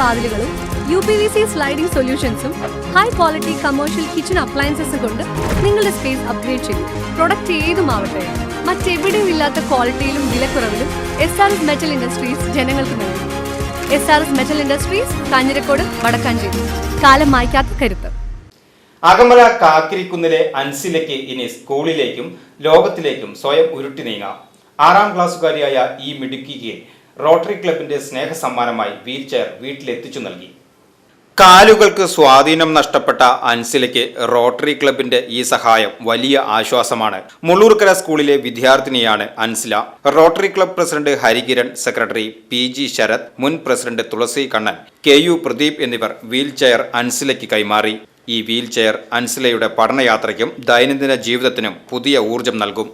വാതിലുകളും U P V C sliding സൊല്യൂഷൻസും high quality commercial kitchen അപ്ലയൻസസും കൊണ്ട് നിങ്ങളുടെ സ്പേസ് അപ്ഗ്രേഡ് ചെയ്യും പ്രൊഡക്റ്റ് ഏതുമാവട്ടെ മറ്റെവിടെയും ഇല്ലാത്ത ക്വാളിറ്റിയിലും വിലക്കുറവിലും S R S metal industries ജനങ്ങൾക്ക് നൽകും. S R S metal industries Kanjirakode Vadakkanchery. കാലം മായ്ക്കാത്ത കരുത്ത്. അകമല കാക്കിരിക്കുന്നിലെ അൻസിലയ്ക്ക് ഇനി സ്കൂളിലേക്കും ലോകത്തിലേക്കും സ്വയം ഉരുട്ടി നീങ്ങാം. ആറാം ക്ലാസ്സുകാരിയായ ഈ മിടുക്കിക്ക് റോട്ടറി ക്ലബിന്റെ സ്നേഹ സമ്മാനമായി വീൽചെയർ വീട്ടിലെത്തിച്ചു നൽകി. കാലുകൾക്ക് സ്വാധീനം നഷ്ടപ്പെട്ട അൻസിലയ്ക്ക് റോട്ടറി ക്ലബിന്റെ ഈ സഹായം വലിയ ആശ്വാസമാണ്. മുള്ളൂർക്കര സ്കൂളിലെ വിദ്യാർത്ഥിനിയാണ് Ansila. Rotary club president Harikiran secretary P G Sarath മുൻ president Thulasi Kannan K U Pradeep എന്നിവർ വീൽചെയർ അൻസിലയ്ക്ക് കൈമാറി. ഈ വീൽചെയർ അൻസിലയുടെ പഠനയാത്രയ്ക്കും ദൈനംദിന ജീവിതത്തിനും പുതിയ ഊർജം നൽകും.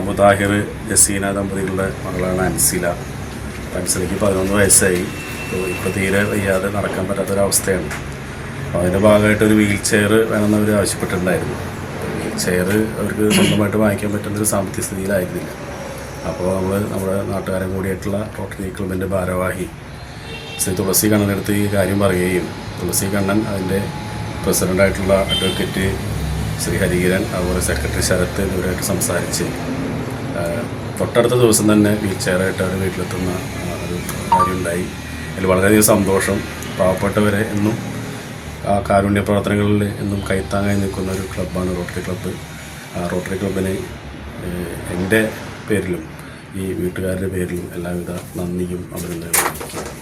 അബുദാഹിർ ജസീന ദമ്പതികളുടെ മകളാണ് അൻസില. അൻസിലയ്ക്ക് പതിനൊന്ന് വയസ്സായി. ഇപ്പോൾ തീരെ വയ്യാതെ നടക്കാൻ പറ്റാത്തൊരവസ്ഥയാണ്. അപ്പോൾ അതിന്റെ ഭാഗമായിട്ട് ഒരു വീൽ ചെയർ വേണമെന്ന് അവർ ആവശ്യപ്പെട്ടിട്ടുണ്ടായിരുന്നു വീൽ ചെയർ അവർക്ക് സ്വന്തമായിട്ട് വാങ്ങിക്കാൻ പറ്റുന്നൊരു സാമ്പത്തിക സ്ഥിതിയിലായിരുന്നില്ല അപ്പോൾ നമ്മൾ നമ്മുടെ നാട്ടുകാരൻ കൂടിയായിട്ടുള്ള റോട്ടറി ക്ലബിന്റെ ഭാരവാഹി ശ്രീ തുളസി കണ്ണനടുത്ത് ഈ കാര്യം പറയുകയും തുളസി കണ്ണൻ അതിന്റെ പ്രസിഡന്റായിട്ടുള്ള അഡ്വക്കേറ്റ് ശ്രീ ഹരികിരൻ അതുപോലെ സെക്രട്ടറി ശരത്ത് എന്നിവരായിട്ട് സംസാരിച്ച് തൊട്ടടുത്ത ദിവസം തന്നെ വീൽ ചെയറായിട്ട് അവർ വീട്ടിലെത്തുന്ന ഒരു കാര്യമുണ്ടായി അതിൽ വളരെയധികം സന്തോഷം പാവപ്പെട്ടവരെ എന്നും ആ കാരുണ്യ പ്രവർത്തനങ്ങളിൽ എന്നും കൈത്താങ്ങായി നിൽക്കുന്ന ഒരു ക്ലബ്ബാണ് റോട്ടറി ക്ലബ്ബ്. ആ റോട്ടറി ക്ലബിന് എന്റെ പേരിലും ഈ വീട്ടുകാരുടെ പേരിലും എല്ലാവിധ നന്ദിയും അഭിനന്ദനങ്ങളും